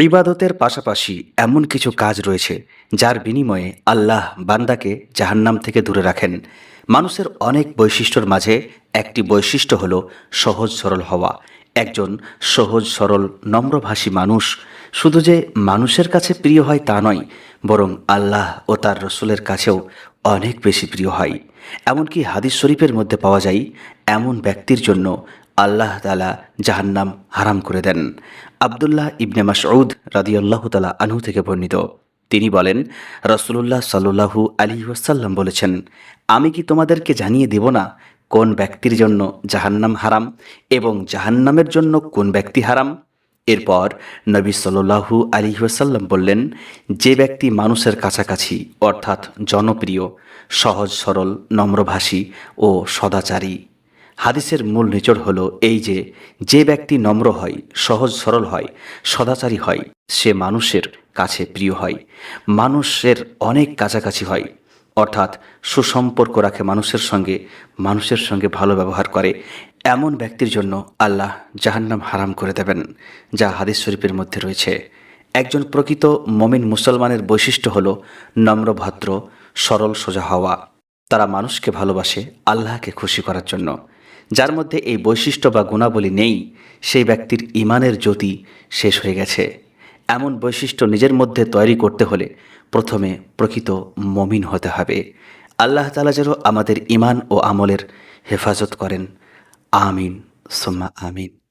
ইবাদতের পাশাপাশি এমন কিছু কাজ রয়েছে যার বিনিময়ে আল্লাহ বান্দাকে জাহান্নাম থেকে দূরে রাখেন। মানুষের অনেক বৈশিষ্ট্যর মাঝে একটি বৈশিষ্ট্য হলো সহজ সরল হওয়া। একজন সহজ সরল নম্রভাষী মানুষ শুধু যে মানুষের কাছে প্রিয় হয় তা নয়, বরং আল্লাহ ও তার রসুলের কাছেও অনেক বেশি প্রিয় হয়। এমনকি হাদিস শরীফের মধ্যে পাওয়া যায়, এমন ব্যক্তির জন্য আল্লাহ তালা জাহান্নাম হারাম করে দেন। আবদুল্লাহ ইবনে মাসউদ রাদিয়াল্লাহু তালা আনহু থেকে বর্ণিত। তিনি বলেন রসুল্লাহ সাল্লু আলী ওয়াসাল্লাম বলেছেন, আমি কি তোমাদেরকে জানিয়ে দেব না কোন ব্যক্তির জন্য জাহান্নাম হারাম এবং জাহান্নামের জন্য কোন ব্যক্তি হারাম? এরপর নবী সাল্লু আলী ওয়াসাল্লাম বললেন, যে ব্যক্তি মানুষের কাছাকাছি, অর্থাৎ জনপ্রিয়, সহজ সরল, নম্রভাষী ও সদাচারী হাদিসের মূল নিচড় হলো এই যে যে ব্যক্তি নম্র হয়, সহজ সরল হয়, সদাচারী হয়, সে মানুষের কাছে প্রিয় হয়। মানুষের অনেক কাছাকাছি হয়। অর্থাৎ সুসম্পর্ক রাখে মানুষের সঙ্গে মানুষের সঙ্গে ভালো ব্যবহার করে। এমন ব্যক্তির জন্য আল্লাহ জাহান্নাম হারাম করে দেবেন, যা হাদিস শরীফের মধ্যে রয়েছে। একজন প্রকৃত মমিন মুসলমানের বৈশিষ্ট্য হল নম্রভদ্র সরল, সোজা হওয়া। তারা মানুষকে ভালোবাসে আল্লাহকে খুশি করার জন্য। যার মধ্যে এই বৈশিষ্ট্য বা গুণাবলী নেই, সেই ব্যক্তির ইমানের জ্যোতি শেষ হয়ে গেছে। এমন বৈশিষ্ট্য নিজের মধ্যে তৈরি করতে হলে প্রথমে প্রকৃত মমিন হতে হবে। আল্লাহ তালা যেন আমাদের ইমান ও আমলের হেফাজত করেন। আমিন। সোম্মা আমিন।